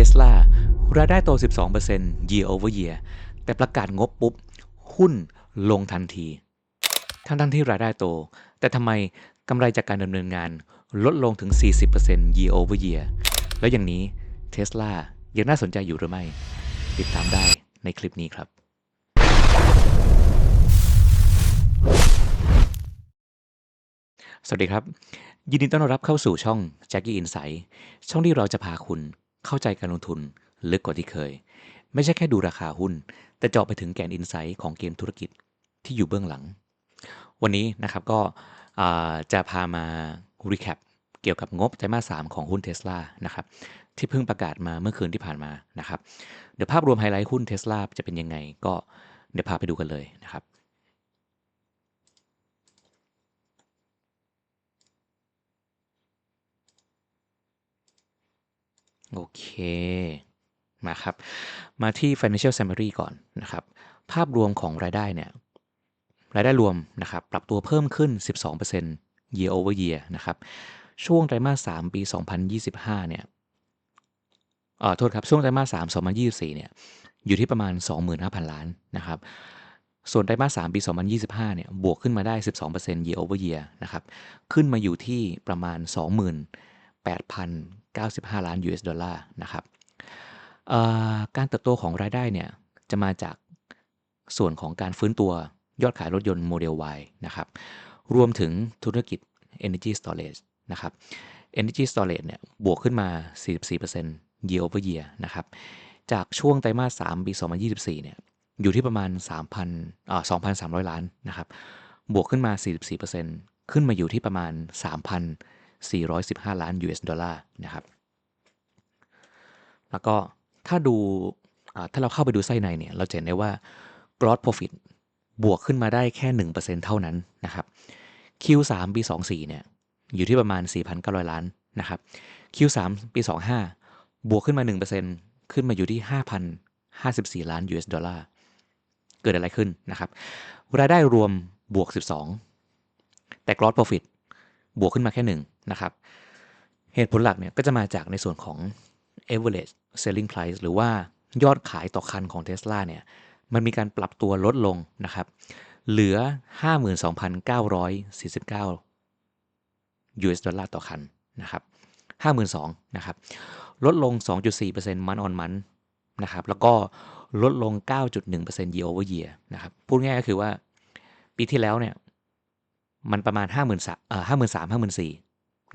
Tesla รายได้โต 12% year over year แต่ประกาศงบปุ๊บ หุ้นลงทันที ทั้งทั้งที่รายได้โต แต่ทำไมกำไรจากการดำเนินงานลดลงถึง 40% year over year แล้วอย่างนี้ Tesla ยังน่าสนใจอยู่หรือไม่ ติดตามได้ในคลิปนี้ครับ สวัสดีครับ ยินดีต้อนรับเข้าสู่ช่อง Jackie Insight ช่องที่เราจะพาคุณ เข้าใจการลงทุนลึกกว่าที่เคย ไม่ใช่แค่ดูราคาหุ้น แต่เจาะไปถึงแกนอินไซต์ของเกมธุรกิจที่อยู่เบื้องหลัง วันนี้นะครับก็จะพามา recap เกี่ยวกับงบไตรมาส 3 ของหุ้น Tesla นะครับที่เพิ่งประกาศมาเมื่อคืนที่ผ่านมานะครับเดี๋ยวภาพรวมไฮไลท์หุ้น Tesla จะเป็นยังไงก็เดี๋ยวพาไปดูกันเลยนะครับ โอเค มาครับ มาที่ financial summary ก่อนนะครับ ภาพรวมของรายได้เนี่ย รายได้รวมนะครับ ปรับตัวเพิ่มขึ้น 12% year over year นะครับ ช่วงไตรมาส 3 ปี 2025 เนี่ยเอ่อโทษครับ ช่วงไตรมาส 3 2024 เนี่ย อยู่ที่ประมาณ 25,000 ล้านนะครับส่วนไตรมาส 3 ปี 2025 เนี่ย บวกขึ้นมาได้ 12% year over year นะครับ ขึ้นมาอยู่ที่ประมาณ 28,000 95 ล้าน US ดอลลาร์นะครับการเติบโตของรายได้เนี่ยจะมาจากส่วนของการฟื้นตัวยอดขายรถยนต์โมเดล Y นะครับรวมถึงธุรกิจ Energy Storage นะครับ Energy Storage เนี่ยบวกขึ้นมา 44% year over year นะครับจากช่วงไตรมาส 3 ปี 2024 เนี่ยอยู่ที่ประมาณ 3,000อ่า2,300 ล้านนะครับบวกขึ้นมา 44%ขึ้นมาอยู่ที่ประมาณ 415 ล้าน US ดอลลาร์นะครับ แล้วก็ถ้าดูถ้าเราเข้าไปดูไส้ในเนี่ย เราจะเห็นได้ว่า gross profit บวกขึ้นมาได้แค่ 1%เท่านั้นนะครับ Q3 ปี 24 เนี่ย อยู่ที่ประมาณ 4,900 ล้านนะครับ Q3 ปี 25 บวกขึ้นมา 1%ขึ้นมาอยู่ที่ 5,054 ล้าน US ดอลลาร์ เกิดอะไรขึ้นนะครับ รายได้รวมบวก 12 แต่ gross profit บวกขึ้นมาแค่1นะครับ เหตุผลหลักเนี่ยก็จะมาจากในส่วนของ average selling price หรือว่ายอดขายต่อคันของ Tesla เนี่ย มันมีการปรับตัวลดลงนะครับ เหลือ 52,949 US ดอลลาร์ต่อคันนะครับ52,000นะครับ ลดลง 2.4% month on month นะครับ แล้วก็ลดลง 9.1% year over year นะครับ พูดง่ายก็คือว่าปีที่แล้วเนี่ย มันประมาณ53,000เอ่อ53,000 54,000นสี่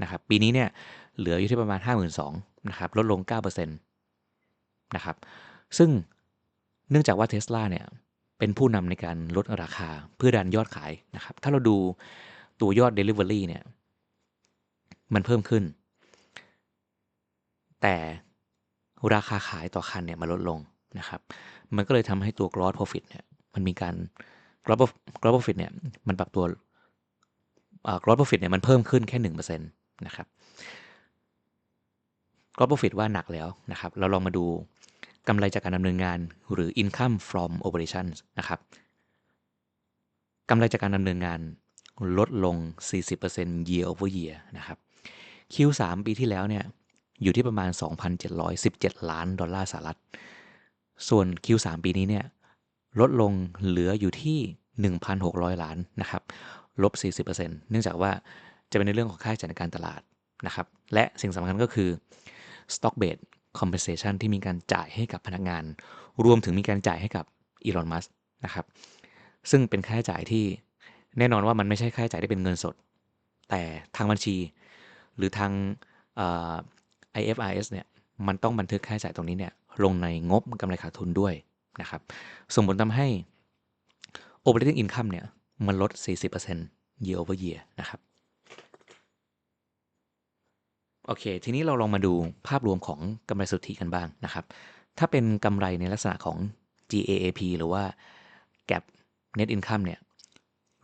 นะครับปีนี้เนี่ยเหลืออยู่ที่ประมาณ 52,000นะครับลดลง9%นะครับซึ่งเนื่องจากว่า Tesla เนี่ยเป็นผู้นำในการลดราคาเพื่อดันยอดขายนะครับถ้าเราดูตัวยอด Delivery เนี่ยมันเพิ่มขึ้น แต่ราคาขายต่อคันเนี่ยมันลดลงนะครับมันก็เลยทำให้ตัว gross profit เนี่ยมันมีการ gross profit เนี่ยมันปรับตัว gross profit เนี่ยมันเพิ่มขึ้นแค่หนึ่งเปอร์เซ็นต์นะครับ gross profit ว่าหนักแล้วนะครับ เราลองมาดูกำไรจากการดำเนินงานหรือ income from operations นะครับกำไรจากการดำเนินงานลดลง 40% year over year นะครับ Q3 ปีที่แล้วเนี่ยอยู่ที่ประมาณ 2,717 ล้านดอลลาร์สหรัฐ ส่วน Q3 ปีนี้เนี่ยลดลงเหลืออยู่ที่ 1,600 ล้านนะครับ ลบ 40%เนื่องจากว่าจะเป็นในเรื่องของค่าใช้จ่ายในการตลาดนะครับ และสิ่งสำคัญก็คือ stock based compensation ที่มีการจ่ายให้กับพนักงาน รวมถึงมีการจ่ายให้กับอีลอนมัสนะครับ ซึ่งเป็นค่าใช้จ่ายที่แน่นอนว่ามันไม่ใช่ค่าใช้จ่ายที่เป็นเงินสด แต่ทางบัญชี หรือทาง IFRS เนี่ยมันต้องบันทึกค่าใช้จ่ายตรงนี้เนี่ยลงในงบกำไรขาดทุนด้วยนะครับ ส่งผลทำให้ operating income เนี่ย มันลด 40% year over year นะครับ โอเค ทีนี้เราลองมาดูภาพรวมของกำไรสุทธิกันบ้างนะครับ ถ้าเป็นกำไรในลักษณะของ GAAP หรือว่า Gap Net Income เนี่ย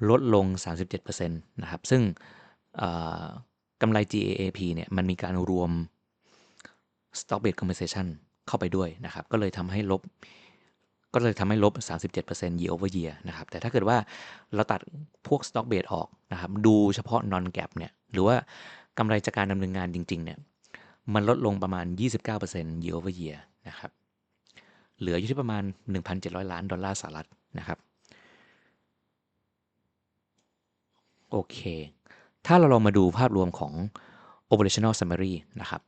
ลดลง 37%นะครับ ซึ่งกำไร GAAP เนี่ยมันมีการรวม Stock Based Compensation เข้าไปด้วยนะครับ ก็เลยทำให้ลบ ก็เลยทำให้ลบ 37% year over year นะครับ แต่ถ้าเกิดว่าเราตัดพวก Stock Based ออกนะครับ ดูเฉพาะ Non Gap เนี่ย หรือว่ากำไรจากการดำเนินงานจริง ๆ เนี่ย มันลดลงประมาณ 29% year over year นะครับ เหลืออยู่ที่ประมาณ 1,700 ล้านดอลลาร์สหรัฐนะครับ โอเค ถ้าเราลองมาดูภาพรวมของ operational summary นะครับ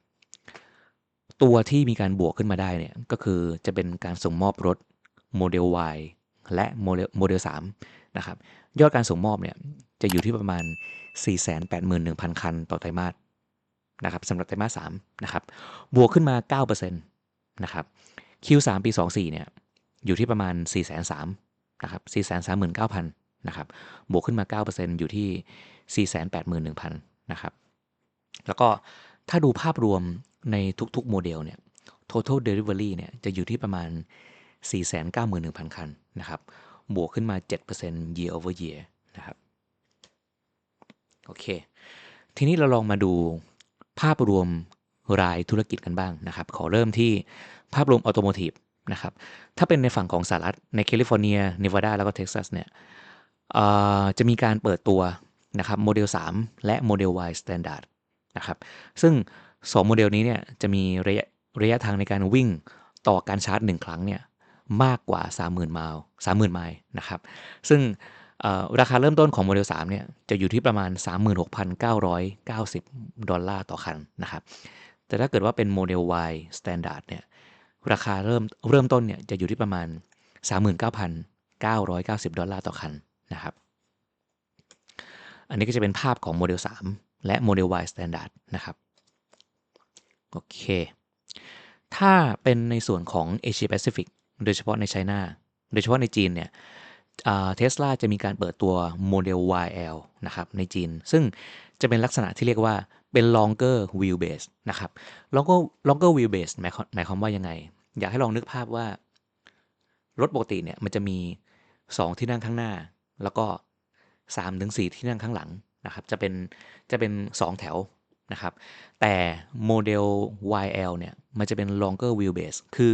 ตัวที่มีการบวกขึ้นมาได้เนี่ย ก็คือจะเป็นการส่งมอบรถ โมเดล Y และโมเดลโมเดล3นะครับยอดการส่งมอบเนี่ยจะอยู่ที่ประมาณ 481,000 คันต่อไตรมาสนะครับสำหรับไตรมาส3นะครับบวกขึ้นมา 9%นะครับ Q3 ปี 24เนี่ยอยู่ที่ประมาณ403,000นะครับ439,000นะครับบวกขึ้นมา 9%อยู่ที่ 481,000นะครับแล้วก็ถ้าดูภาพรวมในทุกๆ โมเดลเนี่ย total delivery เนี่ยจะอยู่ที่ประมาณ 491,000 คันนะครับ บวกขึ้นมา 7% year over year นะครับ โอเค ทีนี้เราลองมาดูภาพรวมรายธุรกิจกันบ้างนะครับ ขอเริ่มที่ภาพรวมออโตโมทีฟนะครับ ถ้าเป็นในฝั่งของสหรัฐในแคลิฟอร์เนียเนวาดาแล้วก็เท็กซัสเนี่ยจะมีการเปิดตัวนะครับโมเดล 3 และโมเดล Y Standard นะครับ ซึ่ง 2 โมเดลนี้เนี่ยจะมีระยะระยะทางในการวิ่งต่อการชาร์จ 1 ครั้งเนี่ย มากกว่า 30,000 ไมล์30,000 ไมล์นะครับ ซึ่งราคาเริ่มต้นของโมเดล3เนี่ยจะอยู่ที่ประมาณ 36,990 ดอลลาร์ต่อคันนะครับ แต่ถ้าเกิดว่าเป็นโมเดล Y Standard เนี่ยราคาเริ่มเริ่มต้นเนี่ยจะอยู่ที่ประมาณ 39,990 ดอลลาร์ต่อคันนะครับ อันนี้ก็จะเป็นภาพของโมเดล 3 และโมเดล Y Standard นะครับ โอเค ถ้าเป็นในส่วนของ Asia Pacific โดยเฉพาะในไชน่าโดยเฉพาะในจีนเนี่ยเทสลาจะมีการเปิดตัวโมเดล YL นะครับในจีน ซึ่งจะเป็นลักษณะที่เรียกว่าเป็น longer wheelbase นะครับ longer longer wheelbase หมายหมายความว่ายังไง อยากให้ลองนึกภาพว่า รถปกติเนี่ยมันจะมี 2 ที่นั่งข้างหน้า แล้วก็3ถึง4ที่นั่งข้างหลังนะครับ จะเป็นจะเป็น 2 แถวนะครับ แต่โมเดล YL เนี่ยมันจะเป็น longer wheelbase คือ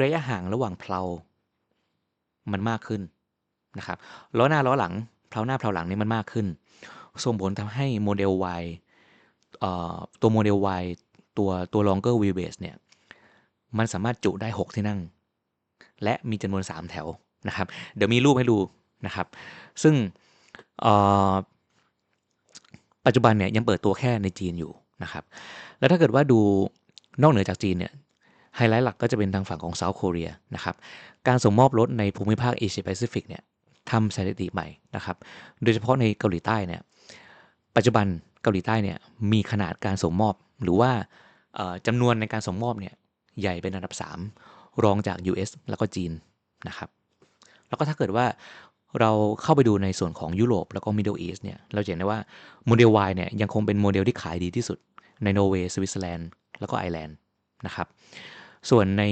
ระยะห่างระหว่างเพลา มันมากขึ้นนะครับล้อหน้าล้อหลังเพลาหน้าเพลาหลังนี่มันมากขึ้น ส่งผลทำให้โมเดล Y ตัวโมเดล Y ตัวตัว longer wheelbase เนี่ยมันสามารถจุได้ 6 ที่นั่ง และมีจำนวน 3 แถวนะครับ เดี๋ยวมีรูปให้ดูนะครับ ซึ่งปัจจุบันเนี่ยยังเปิดตัวแค่ในจีนอยู่นะครับ แล้วถ้าเกิดว่าดูนอกเหนือจากจีนเนี่ย ไฮไลท์หลักก็จะเป็นทางฝั่งของเซาท์โคเรียนะครับการส่งมอบรถในภูมิภาคเอเชียแปซิฟิกเนี่ยทำสถิติใหม่นะครับโดยเฉพาะในเกาหลีใต้เนี่ยปัจจุบันเกาหลีใต้เนี่ยมีขนาดการส่งมอบหรือว่าจำนวนในการส่งมอบเนี่ยใหญ่เป็นอันดับ 3 รองจาก US แล้วก็จีนนะครับแล้วก็ถ้าเกิดว่าเราเข้าไปดูในส่วนของยุโรปแล้วก็ Middle East เนี่ยเราเห็นได้ว่าโมเดล Y เนี่ยยังคงเป็นโมเดลที่ขายดีที่สุดในนอร์เวย์สวิตเซอร์แลนด์แล้วก็ไอร์แลนด์นะครับ ส่วนใน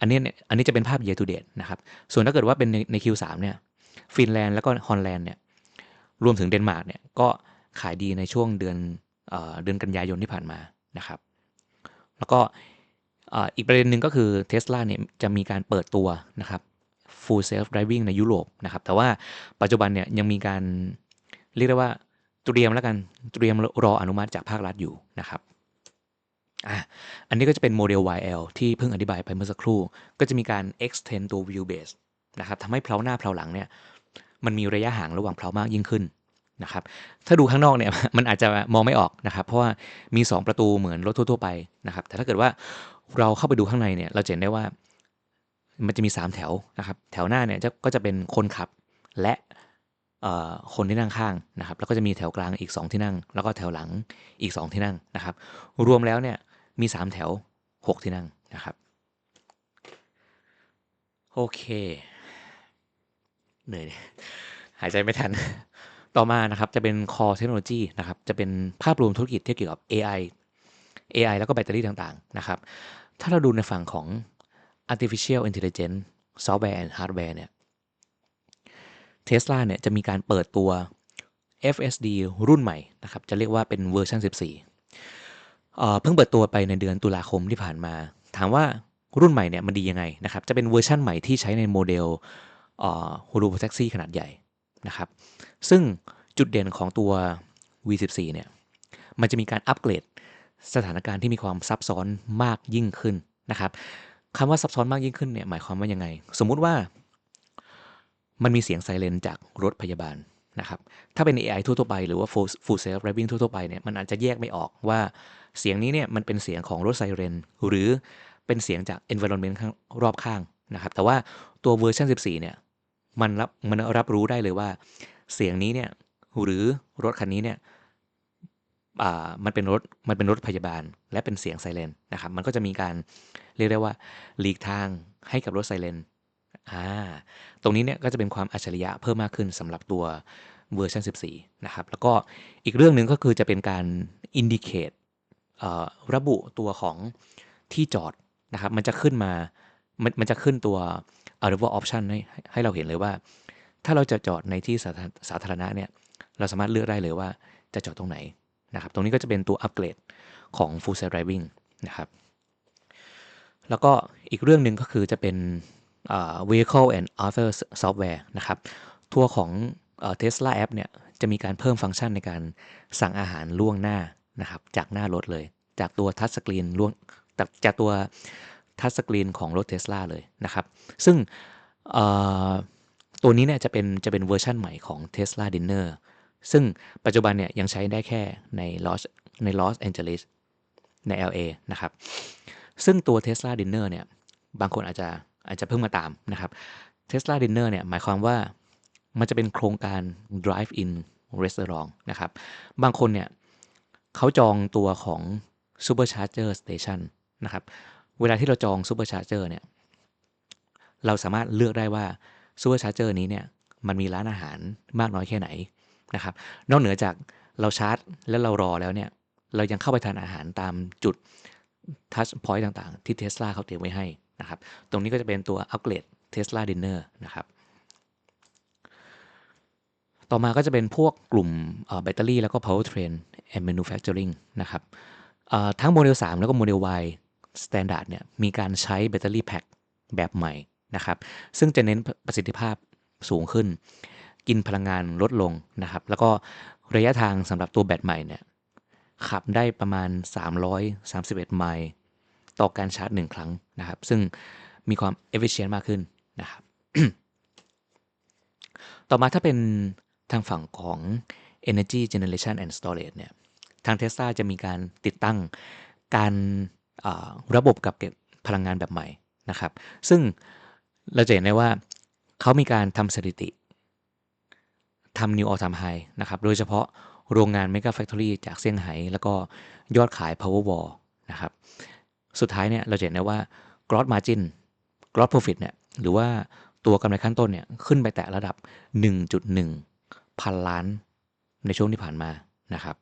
อันนี้เนี่ยอันนี้จะเป็นภาพ year to date นะครับ ส่วนถ้าเกิดว่าเป็นในใน Q3 เนี่ยฟินแลนด์แล้วก็ฮอลแลนด์เนี่ยรวมถึงเดนมาร์กเนี่ยก็ขายดีในช่วงเดือนเอเดือนกันยายนที่ผ่านมานะครับ แล้วก็อีกประเด็นหนึ่งก็คือเท s l a เนี่ยจะมีการเปิดตัวนะครับ full self driving ในยุโรปนะครับ แต่ว่าปัจจุบันเนี่ยยังมีการเรียกได้ว่าเตรียมแล้วกันเตรียมรออนุมัติจากภาครัฐอยู่นะครับ อะอันนี้ก็จะเป็นโมเดล YL ที่เพิ่งอธิบายไปเมื่อสักครู่ ก็จะมีการ extend ตัว wheelbase นะครับทำให้เพลาหน้าเพลาหลังเนี่ยมันมีระยะห่างระหว่างเพลามากยิ่งขึ้นนะครับถ้าดูข้างนอกเนี่ยมันอาจจะมองไม่ออกนะครับ เพราะว่ามี 2 ประตูเหมือนรถทั่ว ๆ ไปนะครับ แต่ถ้าเกิดว่าเราเข้าไปดูข้างในเนี่ยเราเห็นได้ว่ามันจะมี 3 แถวนะครับแถวหน้าเนี่ยก็จะเป็นคนขับและคนที่นั่งข้างนะครับ แล้วก็จะมีแถวกลางอีก 2 ที่นั่ง แล้วก็แถวหลังอีก 2 ที่นั่งนะครับ รวมแล้วเนี่ย มี 3 แถว 6 ที่นั่งนะครับ โอเค เหนื่อยหายใจไม่ทัน ต่อมานะครับจะเป็น core technology นะครับ จะเป็นภาพรวมธุรกิจที่เกี่ยวกับ AI AI แล้วก็แบตเตอรี่ต่างๆ นะครับ ถ้าเราดูในฝั่งของ artificial intelligence software and hardware เนี่ย Tesla เนี่ยจะมีการเปิดตัว FSD รุ่นใหม่นะครับ จะเรียกว่าเป็นเวอร์ชัน14 เพิ่งเปิดตัวไปในเดือนตุลาคมที่ผ่านมา ถามว่ารุ่นใหม่เนี่ยมันดียังไงนะครับ จะเป็นเวอร์ชันใหม่ที่ใช้ในโมเดลฮูลูแท็กซี่ขนาดใหญ่นะครับ ซึ่งจุดเด่นของตัว V14 เนี่ย มันจะมีการอัปเกรดสถานการณ์ที่มีความซับซ้อนมากยิ่งขึ้นนะครับคำว่าซับซ้อนมากยิ่งขึ้นเนี่ยหมายความว่ายังไง สมมุติว่า มันมีเสียงไซเรนจากรถพยาบาลนะครับ ถ้าเป็น AI ทั่วๆไปหรือว่า full self driving ทั่วๆไปเนี่ย มันอาจจะแยกไม่ออกว่า เสียงนี้เนี่ยมันเป็นเสียงของรถไซเรนหรือเป็นเสียงจาก environment ข้างรอบข้างนะครับ แต่ว่าตัวเวอร์ชัน14 เนี่ยมันรับมันรับรู้ได้เลยว่า เสียงนี้เนี่ยหรือรถคันนี้เนี่ยมันเป็นรถมันเป็นรถพยาบาล และเป็นเสียงไซเรนนะครับ มันก็จะมีการเรียกได้ว่าหลีกทางให้กับรถไซเรนอ่าตรงนี้เนี่ยก็จะเป็นความอัจฉริยะเพิ่มมากขึ้นสำหรับตัวเวอร์ชัน14 นะครับ แล้วก็อีกเรื่องหนึ่งก็คือจะเป็นการอินดิเคต ระบุตัวของที่จอดนะครับ มันจะขึ้นมา มันมันจะขึ้นตัว arrival option ให้ให้เราเห็นเลยว่า ถ้าเราจะจอดในที่สาธารสาธารณะเนี่ย เราสามารถเลือกได้เลยว่าจะจอดตรงไหนนะครับ ตรงนี้ก็จะเป็นตัวอัปเกรดของ full self driving นะครับ แล้วก็อีกเรื่องหนึ่งก็คือจะเป็น vehicle and other software นะครับตัวของ Tesla app เนี่ยจะมีการเพิ่มฟังก์ชันในการสั่งอาหารล่วงหน้า นะครับจากหน้ารถเลย จากตัวทัชสกรีนล่วงจากจากตัวทัชสกรีนของรถ Tesla เลยนะครับ ซึ่งตัวนี้เนี่ยจะเป็นจะเป็นเวอร์ชันใหม่ของ Tesla Dinner ซึ่งปัจจุบันเนี่ยยังใช้ได้แค่ในลอสในลอสแอนเจลิสใน LA นะครับ ซึ่งตัว Tesla Dinner เนี่ยบางคนอาจจะอาจจะเพิ่งมาตามนะครับ Tesla Dinner เนี่ยหมายความว่ามันจะเป็นโครงการ drive in restaurant นะครับ บางคนเนี่ย เขาจองตัวของ supercharger station นะครับ เวลาที่เราจอง supercharger เนี่ย เราสามารถเลือกได้ว่า supercharger นี้เนี่ย มันมีร้านอาหารมากน้อยแค่ไหนนะครับ นอกเหนือจากเราชาร์จแล้วเรารอแล้วเนี่ย เรายังเข้าไปทานอาหารตามจุดทัชพอยต์ต่างๆ ที่เทสลาเขาเตรียมไว้ให้นะครับ ตรงนี้ก็จะเป็นตัวอัปเกรด Tesla Dinner นะครับ ต่อมาก็จะเป็นพวกกลุ่มแบตเตอรี่แล้วก็ powertrain and manufacturing นะครับทั้งโมเดล 3 แล้วก็โมเดล Y Standard เนี่ยมีการใช้แบตเตอรี่แพ็คแบบใหม่นะครับซึ่งจะเน้นประสิทธิภาพสูงขึ้น กินพลังงานลดลงนะครับ แล้วก็ระยะทางสำหรับตัวแบตใหม่เนี่ยขับได้ประมาณ 331 ไมล์ต่อการชาร์จ 1 ครั้งนะครับ ซึ่งมีความ efficient มากขึ้นนะครับ ต่อมาถ้าเป็น ทางฝั่งของ energy generation and storage เนี่ยทาง Tesla จะมีการติดตั้งการระบบกับเก็บพลังงานแบบใหม่นะครับ ซึ่งเราจะเห็นได้ว่าเขามีการทำสถิติทำ new all time high นะครับ โดยเฉพาะโรงงาน Mega Factory จากเซี่ยงไฮ้แล้วก็ยอดขาย Powerwall นะครับ สุดท้ายเนี่ยเราจะเห็นได้ว่า gross margin gross profit เนี่ยหรือว่าตัวกำไรขั้นต้นเนี่ยขึ้นไปแตะระดับ 1.1 พันล้านในช่วงที่ผ่านมานะครับ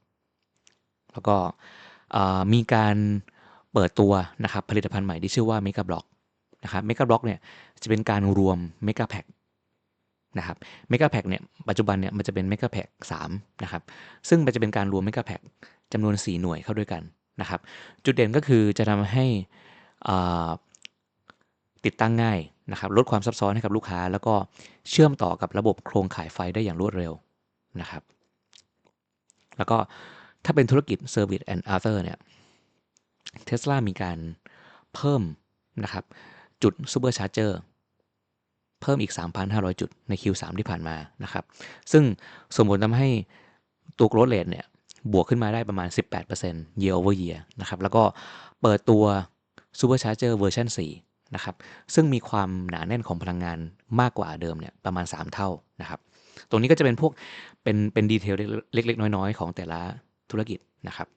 แล้วก็มีการเปิดตัวนะครับผลิตภัณฑ์ใหม่ที่ชื่อว่า Mega Block นะครับ Mega Block เนี่ยจะเป็นการรวม Mega Pack นะครับ Mega Pack เนี่ยปัจจุบันเนี่ยมันจะเป็น Mega Pack 3นะครับซึ่งมันจะเป็นการรวม Mega Pack จำนวน 4 หน่วยเข้าด้วยกันนะครับ จุดเด่นก็คือจะทำให้ติดตั้งง่าย นะครับลดความซับซ้อนให้กับลูกค้า แล้วก็เชื่อมต่อกับระบบโครงข่ายไฟได้อย่างรวดเร็วนะครับ แล้วก็ถ้าเป็นธุรกิจ Service and Other เนี่ยเทสลามีการเพิ่มนะครับจุดซูเปอร์ชาร์เจอร์เพิ่มอีก 3,500 จุดใน Q3 ที่ผ่านมานะครับ ซึ่งสมผลทำให้ตัว growth rate เนี่ยบวกขึ้นมาได้ประมาณ 18% year over year นะครับ แล้วก็เปิดตัว Supercharger เวอร์ชัน4 นะครับซึ่งมีความหนาแน่นของพลังงานมากกว่าเดิมเนี่ยประมาณ 3 เท่านะครับตรงนี้ก็จะเป็นพวกเป็นเป็นดีเทลเล็ก ๆ น้อย ๆ ของแต่ละธุรกิจนะครับ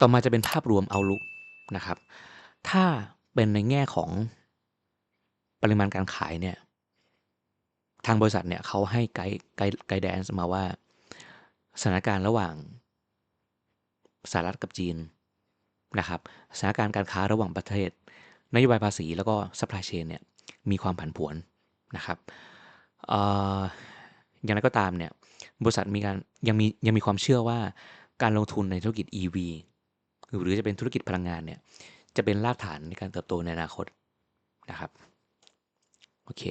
ต่อมาจะเป็นภาพรวมเอาลุกนะครับ ถ้าเป็นในแง่ของปริมาณการขายเนี่ยทางบริษัทเนี่ยเขาให้ไกด์ไกด์ไกด์แดนซ์มาว่าสถานการณ์ระหว่างสหรัฐกับจีน นะครับสถานการณ์การค้าระหว่างประเทศนโยบายภาษีแล้วก็ซัพพลายเชนเนี่ยมีความผันผวนนะครับอย่างไรก็ตามเนี่ยบริษัทมีการยังมียังมีความเชื่อว่าการลงทุนในธุรกิจ EV หรือจะเป็นธุรกิจพลังงานเนี่ยจะเป็นรากฐานในการเติบโตในอนาคตนะครับโอเค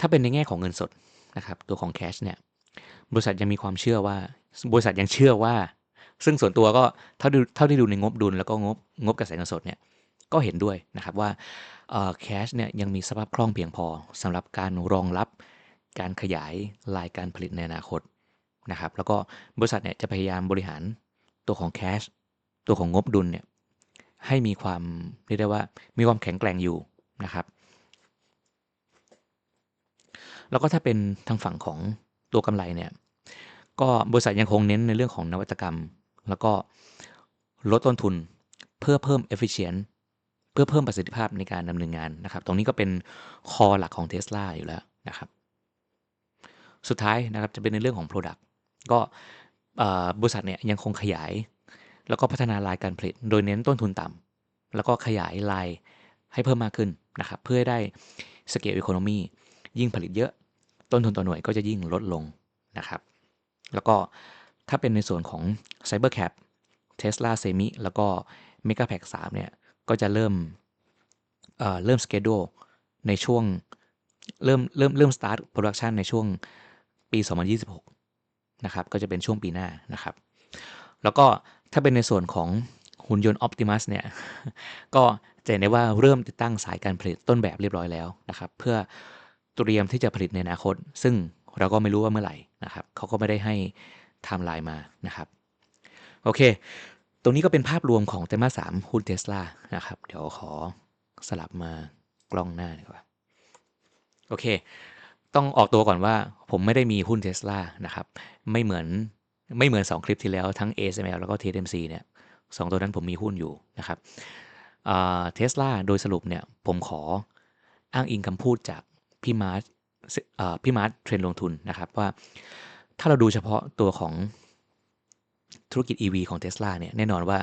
ถ้าเป็นในแง่ของเงินสดนะครับตัวของแคชเนี่ยบริษัทยังมีความเชื่อว่าบริษัทยังเชื่อว่า ซึ่งส่วนตัวก็เท่าที่เท่าที่ดูในงบดุลแล้วก็งบงบกระแสเงินสดเนี่ยก็เห็นด้วยนะครับว่าแคชเนี่ยยังมีสภาพคล่องเพียงพอสำหรับการรองรับการขยายลายการผลิตในอนาคตนะครับแล้วก็บริษัทเนี่ยจะพยายามบริหารตัวของแคชตัวของงบดุลเนี่ยให้มีความเรียกได้ว่ามีความแข็งแกร่งอยู่นะครับแล้วก็ถ้าเป็นทางฝั่งของตัวกำไรเนี่ยก็บริษัทยังคงเน้นในเรื่องของนวัตกรรม แล้วก็ลดต้นทุนเพื่อเพิ่ม efficient เพื่อเพิ่มประสิทธิภาพในการดำเนินงานนะครับ ตรงนี้ก็เป็นคอหลักของ Tesla อยู่แล้วนะครับ สุดท้ายนะครับจะเป็นในเรื่องของ Product ก็บริษัทเนี่ยยังคงขยาย แล้วก็พัฒนาลายการผลิต โดยเน้นต้นทุนต่ำแล้วก็ขยายลายให้เพิ่มมากขึ้นนะครับ เพื่อให้ได้ scale economy ยิ่งผลิตเยอะ ต้นทุนต่อหน่วยก็จะยิ่งลดลงนะครับ แล้วก็ ถ้าเป็นในส่วนของ Cybercab Tesla Semi แล้วก็ Megapack 3 เนี่ย ก็จะเริ่มเเริ่มสเกดูในช่วง เริ่มเริ่มเริ่มสตาร์ทโปรดักชันในช่วงปี 2026 นะครับ ก็จะเป็นช่วงปีหน้านะครับ แล้วก็ถ้าเป็นในส่วนของหุ่นยนต์ Optimus เนี่ย ก็จะเห็นได้ว่าเริ่มติดตั้งสายการผลิตต้นแบบเรียบร้อยแล้วนะครับ เพื่อเตรียมที่จะผลิตในอนาคต ซึ่งเราก็ไม่รู้ว่าเมื่อไหร่นะครับ เขาก็ไม่ได้ให้ ไทม์ไลน์มานะครับโอเค ตรงนี้ก็เป็นภาพรวมของไตรมาสสามหุ้นเทสลานะครับ เดี๋ยวขอสลับมากล้องหน้าดีกว่า โอเค ต้องออกตัวก่อนว่าผมไม่ได้มีหุ้นเทสลานะครับ ไม่เหมือนไม่เหมือน 2 คลิปที่แล้วทั้ง ASML แล้วก็ TSMC เนี่ยสตัวนั้นผมมีหุ้นอยู่นะครับเทสลาโดยสรุปเนี่ยผมขออ้างอิงคำพูดจากพี่มาร์ทพี่มาร์ทเทรนลงทุนนะครับว่า ถ้าเราดูเฉพาะตัวของธุรกิจ EV ของ Tesla เนี่ยแน่นอนว่า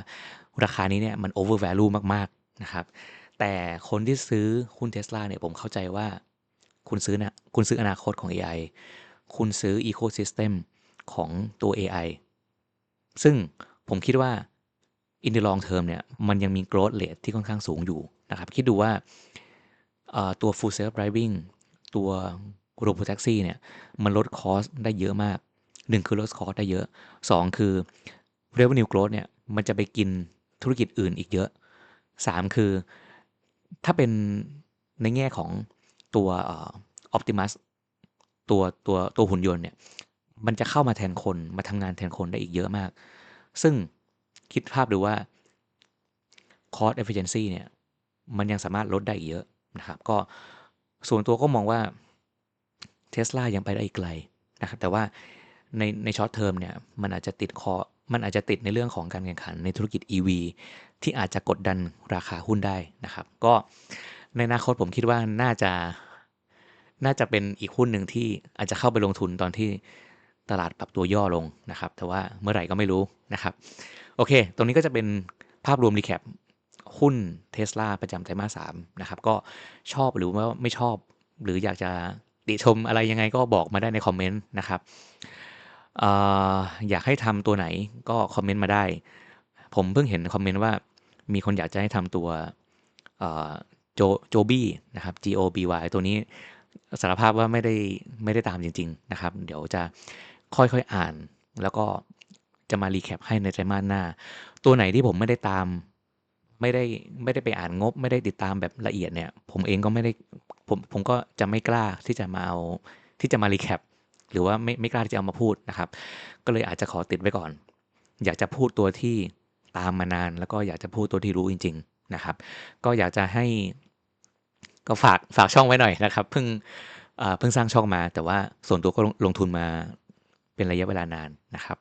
ราคานี้เนี่ยมัน over value มาก ๆ นะครับ แต่คนที่ซื้อหุ้น Tesla เนี่ยผมเข้าใจว่าคุณซื้อนะคุณซื้ออนาคตของ AI คุณซื้อ ecosystem ของตัว AI ซึ่งผมคิดว่า in the long term เนี่ยมันยังมี growth rate ที่ค่อนข้างสูงอยู่นะครับ คิดดูว่าตัว full self driving ตัว robo taxi เนี่ยมันลดคอสได้เยอะมากหนึ่งคือลดคอสได้เยอะสองคือ revenue growth เนี่ยมันจะไปกินธุรกิจอื่นอีกเยอะสามคือ ถ้าเป็นในแง่ของตัว Optimus ตัวตัวตัวหุ่นยนต์เนี่ยมันจะเข้ามาแทนคนมาทำงานแทนคนได้อีกเยอะมาก ซึ่งคิดภาพดูว่า cost efficiency เนี่ยมันยังสามารถลดได้อีกเยอะนะครับ ก็ส่วนตัวก็มองว่า Tesla ยังไปได้อีกไกลนะครับแต่ว่าในในช็อตเทอมเนี่ยมันอาจจะติดคอมันอาจจะติดในเรื่องของการแข่งขันในธุรกิจ EV ที่อาจจะกดดันราคาหุ้นได้นะครับ ก็ในอนาคตผมคิดว่าน่าจะน่าจะเป็นอีกหุ้นหนึ่งที่อาจจะเข้าไปลงทุนตอนที่ตลาดปรับตัวย่อลงนะครับ แต่ว่าเมื่อไหร่ก็ไม่รู้นะครับ โอเค ตรงนี้ก็จะเป็นภาพรวมรีแคปหุ้นเทสลาประจำไตรมาสสามนะครับ ก็ชอบหรือว่าไม่ชอบ หรืออยากจะ ติชมอะไรยังไงก็บอกมาได้ในคอมเมนต์นะครับอยากให้ทำตัวไหนก็คอมเมนต์มาได้ ผมเพิ่งเห็นคอมเมนต์ว่ามีคนอยากจะให้ทำตัวโจโจบี้นะครับ G O B Y ตัวนี้สารภาพว่าไม่ได้ไม่ได้ตามจริง ๆ นะครับ เดี๋ยวจะค่อยๆอ่าน แล้วก็จะมารีแคปให้ในไตรมาสหน้า ตัวไหนที่ผมไม่ได้ตาม ไม่ได้ไม่ได้ไปอ่านงบ ไม่ได้ติดตามแบบละเอียดเนี่ย ผมเองก็ไม่ได้ ผมผมก็จะไม่กล้าที่จะมาเอาที่จะมารีแคปหรือว่าไม่ไม่กล้าที่จะเอามาพูดนะครับ ก็เลยอาจจะขอติดไว้ก่อน อยากจะพูดตัวที่ตามมานาน แล้วก็อยากจะพูดตัวที่รู้จริง ๆนะครับ ก็อยากจะให้ก็ฝากฝากช่องไว้หน่อยนะครับ เพิ่งเพิ่งสร้างช่องมา แต่ว่าส่วนตัวก็ลงทุนมาเป็นระยะเวลานานนะครับ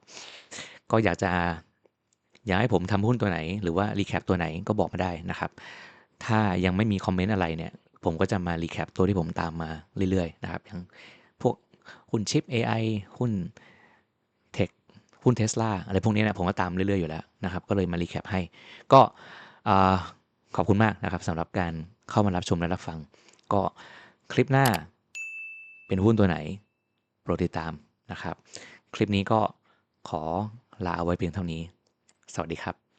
ก็อยากจะอยากให้ผมทำหุ้นตัวไหน หรือว่ารีแคปตัวไหนก็บอกมาได้นะครับ ถ้ายังไม่มีคอมเมนต์อะไรเนี่ย ผมก็จะมารีแคปตัวที่ผมตามมาเรื่อยๆนะครับอย่างพวกหุ้นชิป AI หุ้นเทคหุ้นเทสลาอะไรพวกนี้นะผมก็ตามเรื่อยๆอยู่แล้วนะครับ ก็เลยมารีแคปให้ ก็ขอบคุณมากนะครับสำหรับการเข้ามารับชมและรับฟัง ก็คลิปหน้าเป็นหุ้นตัวไหน โปรดติดตามนะครับ คลิปนี้ก็ขอลาเอาไว้เพียงเท่านี้ สวัสดีครับ